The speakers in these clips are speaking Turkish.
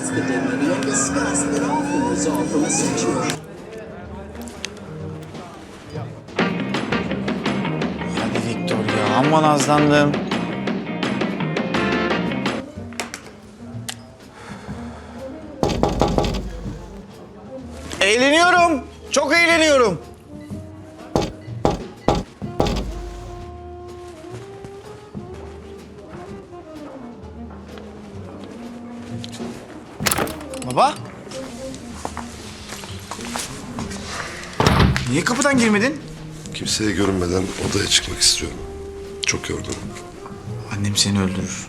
release the dignity and disgust that often result from a sexual Hadi Victor ya amma nazlandın. Eğleniyorum. Çok eğleniyorum. Kapıdan girmedin? Kimseye görünmeden odaya çıkmak istiyorum. Çok yorgunum. Annem seni öldürür.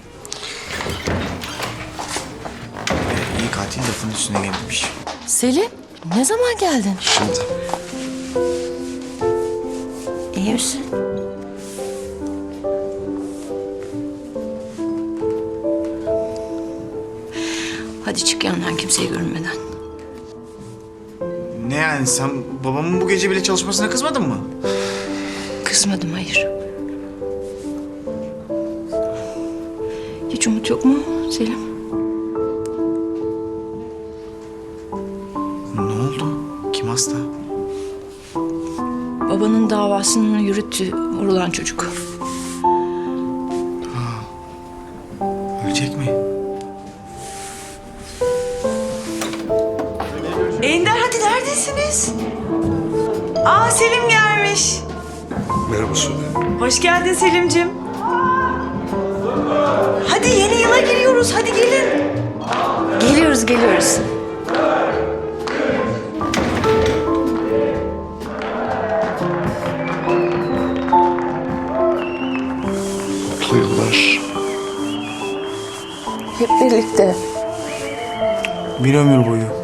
Ee, iyi katil lafın üstüne gelmiş. Selim, ne zaman geldin? Şimdi İyi misin? Hadi çık yanından kimseye görünmeden. Yani sen babamın bu gece bile çalışmasına kızmadın mı? Kızmadım, hayır. Hiç umut yok mu Selim? Ne oldu? Kim hasta? Babanın davasını yürüttü vurulan çocuk. Ölecek mi? Neredesiniz? Aa Selim gelmiş. merhaba Sude. Hoş geldin Selimcim. Hadi yeni yıla giriyoruz hadi gelin. Geliyoruz, geliyoruz. Mutlu yıllar. Hep birlikte. Bir ömür boyu.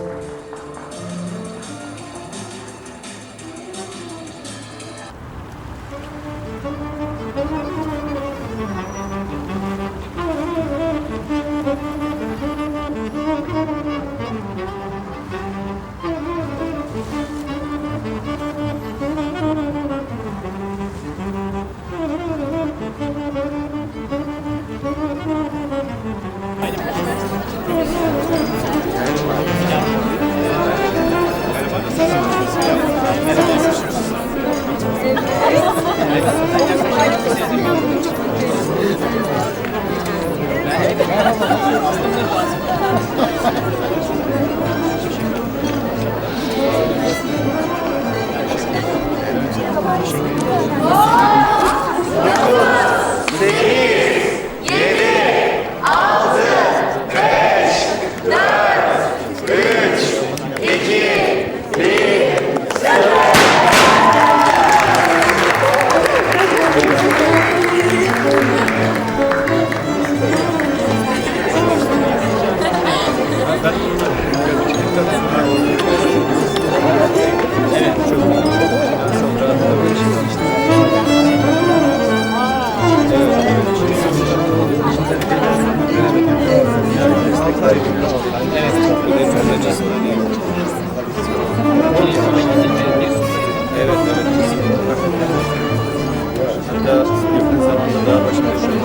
Allah'a emanet olun.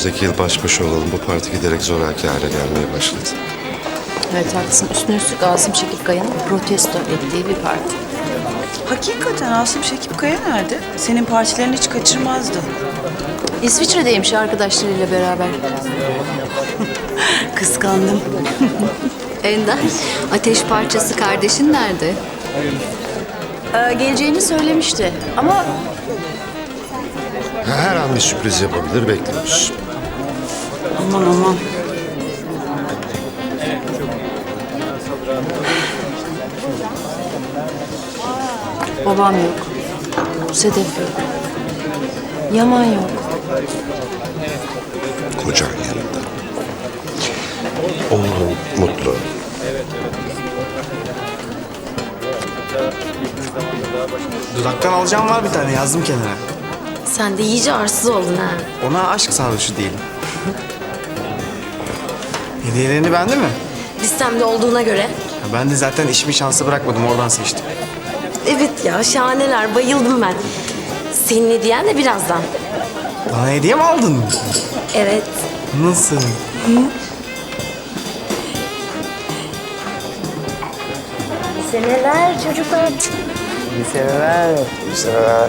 Önümüzdeki yıl baş başa olalım. Bu parti giderek zoraki hale gelmeye başladı. Evet haklısın. Üstüne üstlük Asım Şekil Kaya'nın protesto ettiği bir parti. Hakikaten Asım Şekip Kaya nerede? Senin partilerini hiç kaçırmazdı. İsviçre'deymiş arkadaşlarıyla beraber. Kıskandım. Ender, ateş parçası kardeşin nerede? Ee, geleceğini söylemişti ama Her an bir sürpriz yapabilir bekliyoruz. Aman aman. babam yok. Sedef yok. Yaman yok. Kocan yanında. Oğlum mutlu. Dudaktan alacağım var bir tane yazdım kenara. Sen de iyice arsız oldun ha. Ona aşk sarhoşu diyelim. Hediyelerini beğendi mi? Listemde olduğuna göre. Ya ben de zaten işimi şansı bırakmadım oradan seçtim. Evet ya şahaneler bayıldım ben. Senin hediyen de birazdan. Bana hediye mi aldın? Evet. Nasıl? Seneler çocuklar. Bir seneler. Bir seneler.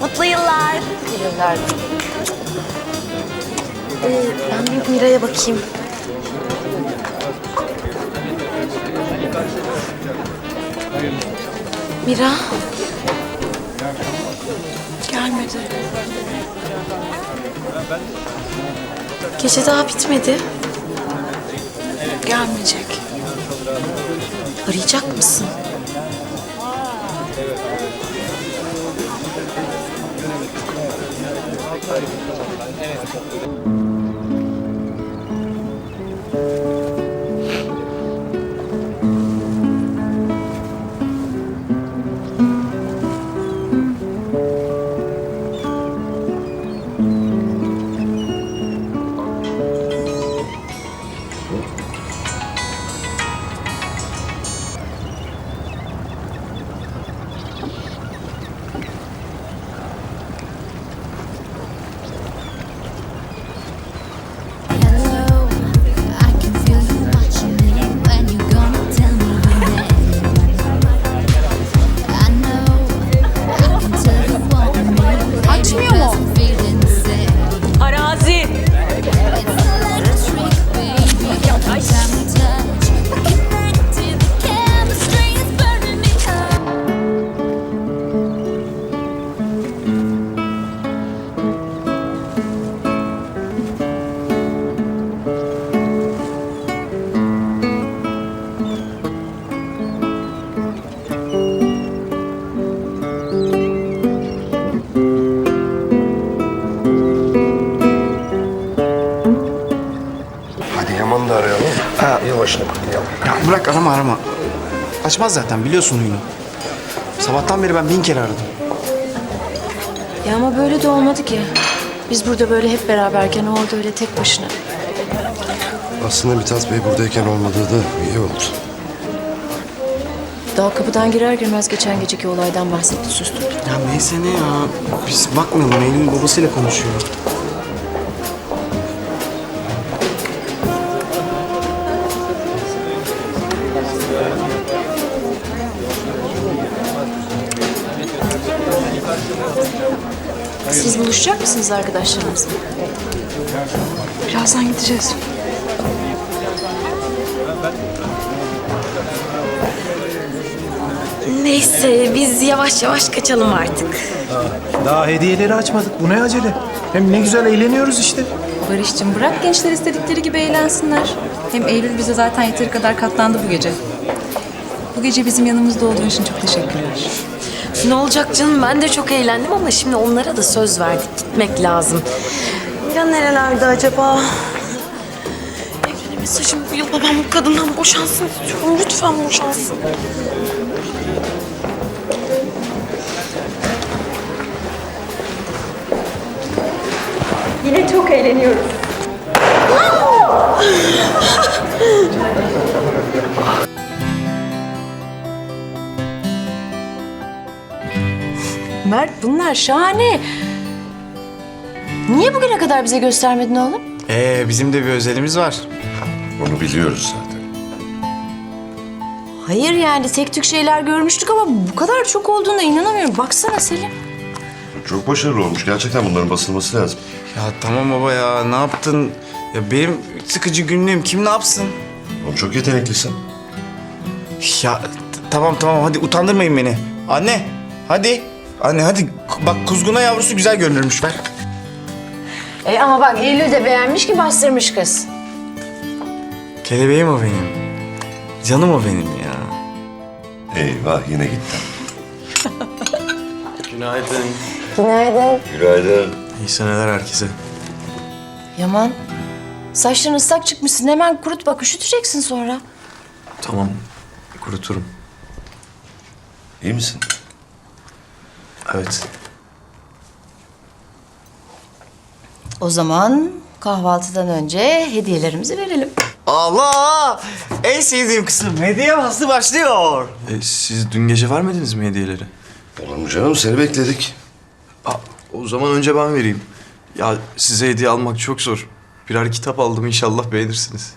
Mutlu yıllar. Yıllar. Ben bir Mira'ya bakayım. Mira. Gelmedi. Gece daha bitmedi. Gelmeyecek. Arayacak mısın? Hello, Açmaz zaten biliyorsun huyunu. Sabahtan beri ben bin kere aradım. Ya ama böyle de olmadı ki. Biz burada böyle hep beraberken o orada öyle tek başına. Aslında Mithat Bey buradayken olmadığı da iyi oldu. Daha kapıdan girer girmez geçen geceki olaydan bahsetti sustum. Ya neyse ne ya. Biz bakmayalım. Eylül'ün babasıyla konuşuyor. Mısınız arkadaşlarınızla? Birazdan gideceğiz. Neyse biz yavaş yavaş kaçalım artık. Daha hediyeleri açmadık. Bu ne acele? Hem ne güzel eğleniyoruz işte. Barış'cığım bırak gençler istedikleri gibi eğlensinler. Hem Eylül bize zaten yeteri kadar katlandı bu gece. Bu gece bizim yanımızda olduğun için çok teşekkürler. Ne olacak canım ben de çok eğlendim ama şimdi onlara da söz verdik gitmek lazım. Ya nerelerde acaba? Evlene mesajım bu yıl babam bu kadından boşansın istiyorum. Lütfen boşansın. Yine çok eğleniyoruz. Mert bunlar şahane. Niye bugüne kadar bize göstermedin oğlum? Ee bizim de bir özelimiz var. Onu biliyoruz zaten. Hayır yani tek tük şeyler görmüştük ama bu kadar çok olduğuna inanamıyorum. Baksana Selim. Çok başarılı olmuş. Gerçekten bunların basılması lazım. Ya tamam baba ya ne yaptın? Ya benim sıkıcı günlüğüm kim ne yapsın? Oğlum çok yeteneklisin. Ya t- tamam tamam hadi utandırmayın beni. Anne hadi. Anne hadi bak kuzguna yavrusu güzel görünürmüş ver. E ama bak Eylül de beğenmiş ki bastırmış kız. Kelebeğim o benim. Canım o benim ya. Eyvah yine gitti. Günaydın. Günaydın. Günaydın. İyi seneler herkese. Yaman. Saçların ıslak çıkmışsın. Hemen kurut bak üşüteceksin sonra. Tamam kuruturum. İyi misin? Evet. O zaman kahvaltıdan önce hediyelerimizi verelim. Allah! En sevdiğim kısım hediye faslı başlıyor. E, siz dün gece vermediniz mi hediyeleri? Olur mu canım seni bekledik. Aa, o zaman önce ben vereyim. Ya size hediye almak çok zor. Birer kitap aldım inşallah beğenirsiniz.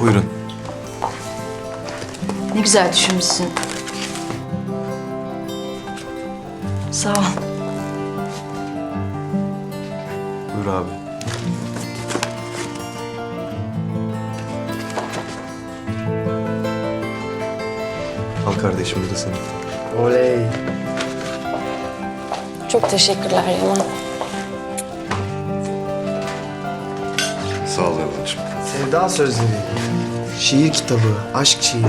Buyurun. Ne güzel düşünmüşsün. Sağ ol. Buyur abi. Al kardeşim bu da senin. Oley. Çok teşekkürler Yaman. Sağ ol Erman'cığım. Sevda sözleri. Şiir kitabı, aşk şiiri.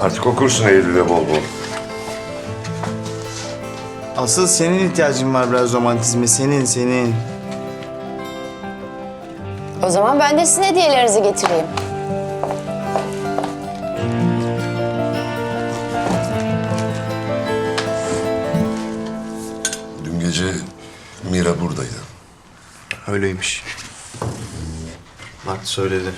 Artık okursun Eylül'e bol bol. Asıl senin ihtiyacın var biraz romantizme. Senin, senin. O zaman ben de sizin hediyelerinizi getireyim. Dün gece Mira buradaydı. Öyleymiş. Mert söyledi.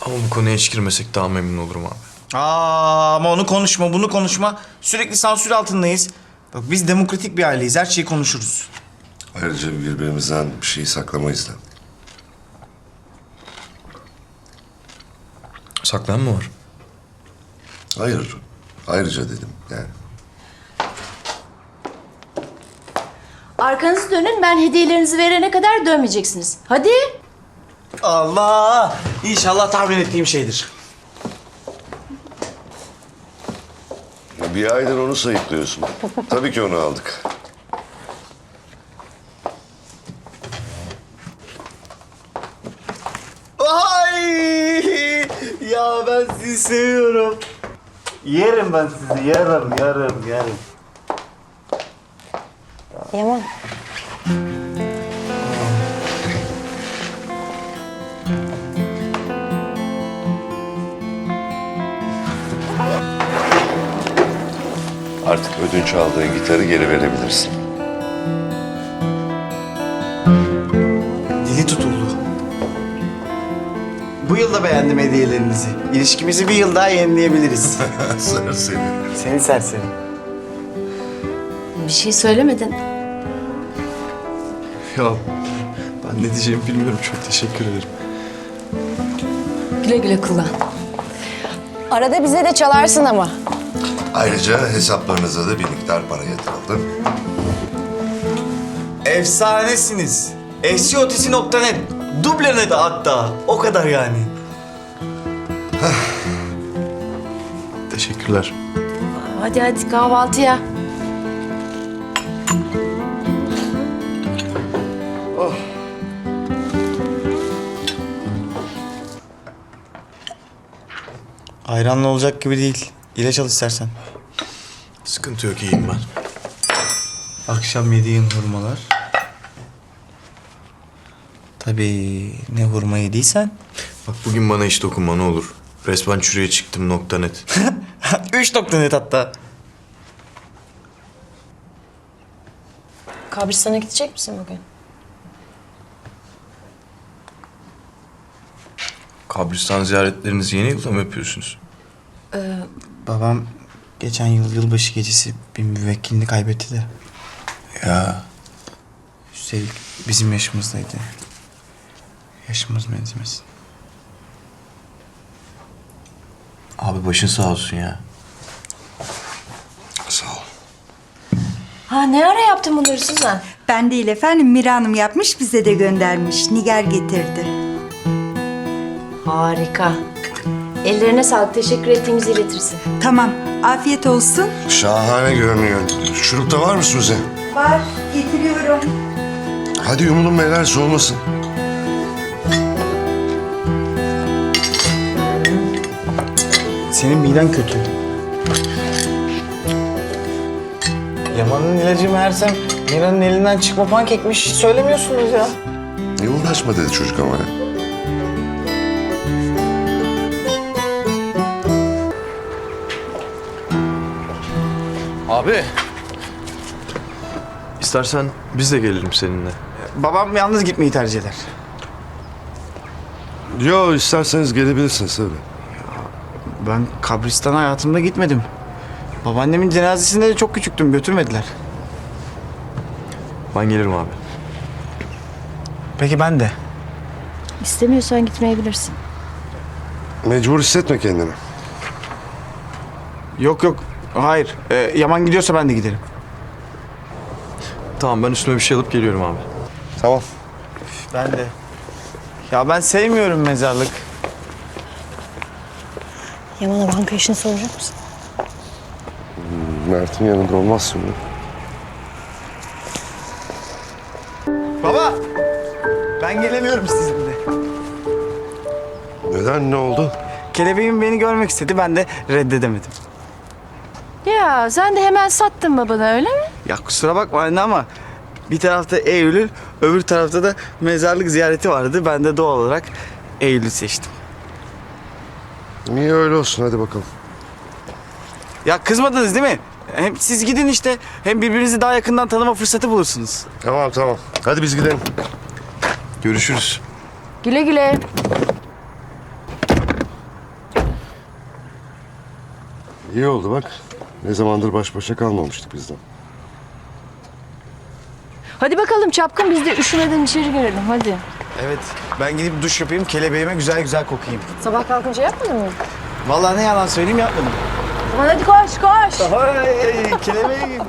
Ama bu konuya hiç girmesek daha memnun olurum abi. Aa, ama onu konuşma, bunu konuşma. Sürekli sansür altındayız. Bak biz demokratik bir aileyiz. Her şeyi konuşuruz. Ayrıca birbirimizden bir şey saklamayız da. Saklayan mı var? Hayır. Ayrıca dedim yani. Arkanızı dönün ben hediyelerinizi verene kadar dönmeyeceksiniz. Hadi. Allah! İnşallah tahmin ettiğim şeydir. Bir aydır onu sayıklıyorsun. Tabii ki onu aldık. Ay! Ya ben sizi seviyorum. Yerim ben sizi, yarım, yarım, yarım. Yaman. Artık ödünç aldığın gitarı geri verebilirsin. Dili tutuldu. Bu yıl da beğendim hediyelerinizi. İlişkimizi bir yıl daha yenileyebiliriz. Sır seni. Seni serseri. Bir şey söylemedin. Ya ben ne diyeceğimi bilmiyorum. Çok teşekkür ederim. Güle güle kullan. Arada bize de çalarsın ama. Ayrıca hesaplarınıza da bir miktar para yatırıldı. Efsanesiniz. Esyotisi.net. Dublene de hatta. O kadar yani. Teşekkürler. Hadi hadi kahvaltıya. Ayranla olacak gibi değil. İlaç al istersen. Sıkıntı yok iyiyim ben. Akşam yediğin hurmalar. Tabii ne hurma yediysen. Bak bugün bana hiç dokunma ne olur. Resmen çürüye çıktım nokta net. Üç nokta net hatta. Kabristan'a gidecek misin bugün? Kabristan ziyaretlerinizi yeni yılda mı yapıyorsunuz? Babam geçen yıl yılbaşı gecesi bir müvekkilini kaybetti de. Ya Üstelik bizim yaşımızdaydı. Yaşımız benzemesin. abi başın sağ olsun ya. Sağ ol. Ha ne ara yaptın bunları Suzan? Ben değil efendim Mira Hanım yapmış bize de göndermiş. Nigar getirdi. Harika. Ellerine sağlık. Teşekkür ettiğimizi iletirsin. Tamam. Afiyet olsun. Şahane görünüyor. Şurupta var mı Suzi? Var. Getiriyorum. Hadi yumulun beyler soğumasın. Senin miden kötü. Yaman'ın ilacı meğersem Mira'nın elinden çıkma pankekmiş. Hiç söylemiyorsunuz ya. Ne uğraşma dedi çocuk ama ya. Abi. İstersen biz de gelelim seninle. Babam yalnız gitmeyi tercih eder. Yo isterseniz gelebilirsiniz tabii. Ben kabristana hayatımda gitmedim. Babaannemin cenazesinde de çok küçüktüm. Götürmediler. Ben gelirim abi. Peki ben de. İstemiyorsan gitmeyebilirsin. Mecbur hissetme kendini. Yok yok. Hayır. Ee, Yaman gidiyorsa ben de giderim. Tamam ben üstüme bir şey alıp geliyorum abi. Tamam. Ben de. Ya ben sevmiyorum mezarlık. Yaman'a banka işini soracak mısın? Mert'in yanında olmaz şimdi. Baba! Ben gelemiyorum sizinle. Neden ne oldu? Kelebeğim beni görmek istedi. Ben de reddedemedim. Ya sen de hemen sattın babana öyle mi? Ya kusura bakma anne ama bir tarafta Eylül, öbür tarafta da mezarlık ziyareti vardı. Ben de doğal olarak Eylül'ü seçtim. Niye öyle olsun hadi bakalım. Ya kızmadınız değil mi? Hem siz gidin işte. Hem birbirinizi daha yakından tanıma fırsatı bulursunuz. Tamam tamam. Hadi biz gidelim. Görüşürüz. Güle güle. İyi oldu bak. Ne zamandır baş başa kalmamıştık bizden. Hadi bakalım çapkın biz de üşümeden içeri girelim hadi. Evet. Ben gidip duş yapayım. Kelebeğime güzel güzel kokayım. Sabah kalkınca yapmadın mı? Vallahi ne yalan söyleyeyim yapmadım. Aman hadi koş koş. Ay, kelebeğim.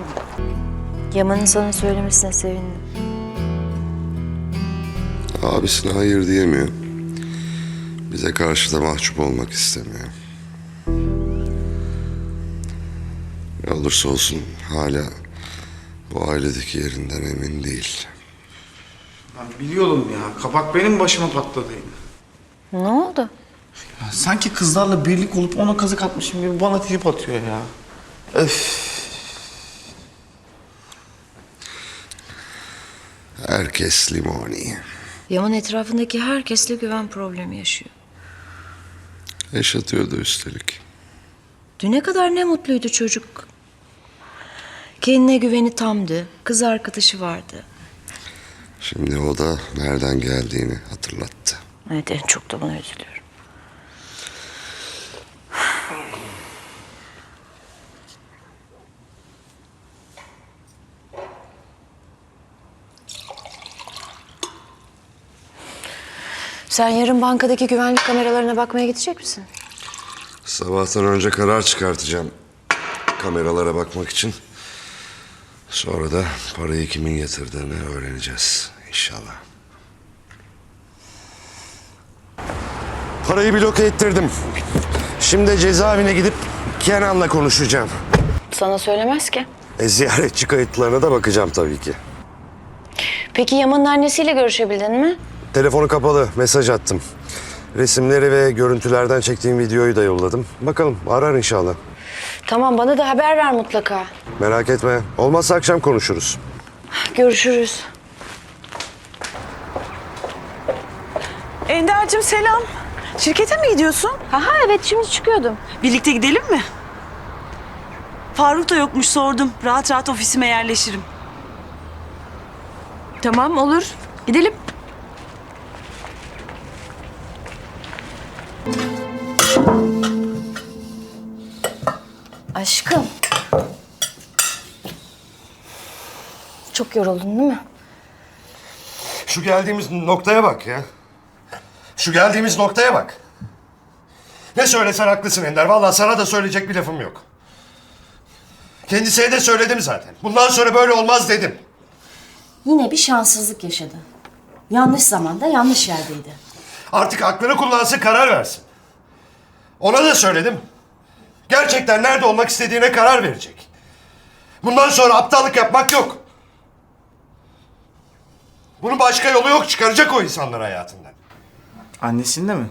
Yaman'ın sana söylemesine sevindim. Abisine hayır diyemiyor. Bize karşı da mahcup olmak istemiyor. Ne olursa olsun hala bu ailedeki yerinden emin değil. Ben biliyordum ya. Kapak benim başıma patladı. Ne oldu? Ya sanki kızlarla birlik olup ona kazık atmışım gibi bana trip atıyor ya. Öf. Herkes limoni. Yaman etrafındaki herkesle güven problemi yaşıyor. Yaşatıyordu üstelik. Düne kadar ne mutluydu çocuk. Kendine güveni tamdı. Kız arkadaşı vardı. Şimdi o da nereden geldiğini hatırlattı. Evet en çok da buna üzülüyorum. Sen yarın bankadaki güvenlik kameralarına bakmaya gidecek misin? Sabahtan önce karar çıkartacağım. Kameralara bakmak için. Sonra da parayı kimin yatırdığını öğreneceğiz inşallah. Parayı bloke ettirdim. Şimdi cezaevine gidip Kenan'la konuşacağım. Sana söylemez ki. E, ziyaretçi kayıtlarına da bakacağım tabii ki. Peki Yaman'ın annesiyle görüşebildin mi? Telefonu kapalı, mesaj attım. Resimleri ve görüntülerden çektiğim videoyu da yolladım. Bakalım arar inşallah. Tamam bana da haber ver mutlaka. Merak etme. Olmazsa akşam konuşuruz. Görüşürüz. Ender'cim selam. Şirkete mi gidiyorsun? Aha evet şimdi çıkıyordum. Birlikte gidelim mi? Faruk da yokmuş sordum. Rahat rahat ofisime yerleşirim. Tamam olur. Gidelim. Aşkım. Çok yoruldun değil mi? Şu geldiğimiz noktaya bak ya. Şu geldiğimiz noktaya bak. Ne söylesen haklısın Ender. Vallahi sana da söyleyecek bir lafım yok. Kendisine de söyledim zaten. Bundan sonra böyle olmaz dedim. Yine bir şanssızlık yaşadı. Yanlış zamanda yanlış yerdeydi. Artık aklını kullansın karar versin. Ona da söyledim. Gerçekten nerede olmak istediğine karar verecek. Bundan sonra aptallık yapmak yok. Bunun başka yolu yok. Çıkaracak o insanları hayatından. Annesinde mi?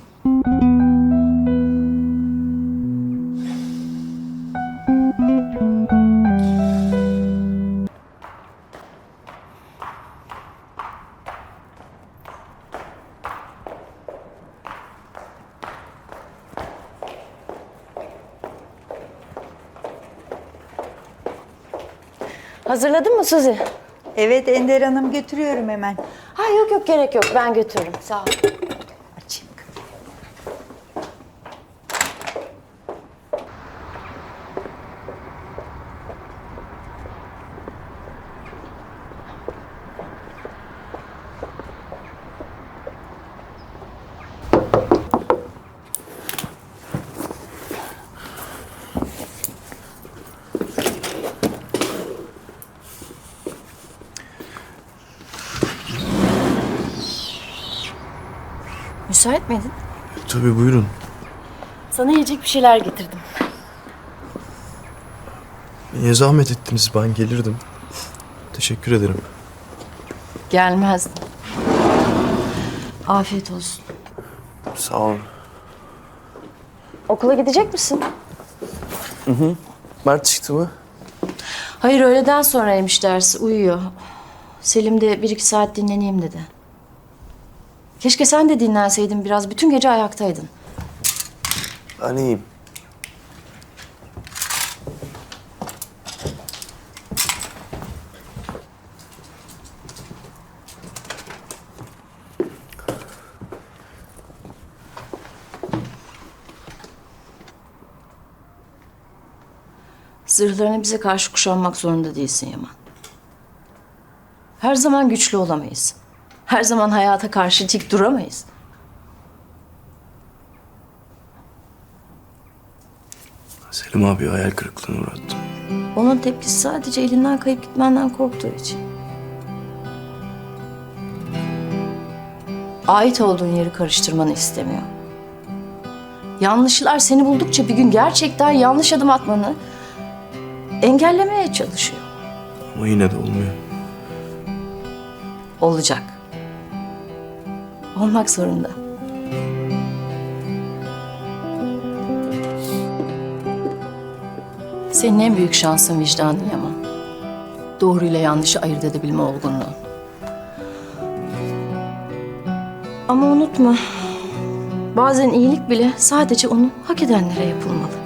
Hazırladın mı Suzi? Evet Ender Hanım götürüyorum hemen. Ha yok yok gerek yok ben götürürüm sağ ol. Müsait miydin? Tabii buyurun. Sana yiyecek bir şeyler getirdim. Niye zahmet ettiniz ben gelirdim. Teşekkür ederim. Gelmezdim. Afiyet olsun. Sağ olun. Okula gidecek misin? Mert çıktı mı? Hayır öğleden sonraymış dersi uyuyor. Selim de bir iki saat dinleneyim dedi. Keşke sen de dinlenseydin biraz. Bütün gece ayaktaydın. Ben iyiyim. Zırhlarını bize karşı kuşanmak zorunda değilsin Yaman. Her zaman güçlü olamayız. Her zaman hayata karşı dik duramayız. Selim abi hayal kırıklığına uğrattım. Onun tepkisi sadece elinden kayıp gitmenden korktuğu için. Ait olduğun yeri karıştırmanı istemiyor. Yanlışlar seni buldukça bir gün gerçekten yanlış adım atmanı engellemeye çalışıyor. Ama yine de olmuyor. Olacak. Olmak zorunda. Senin en büyük şansın vicdanın Yaman. Doğruyla yanlışı ayırt edebilme olgunluğun. Ama unutma, bazen iyilik bile sadece onu hak edenlere yapılmalı.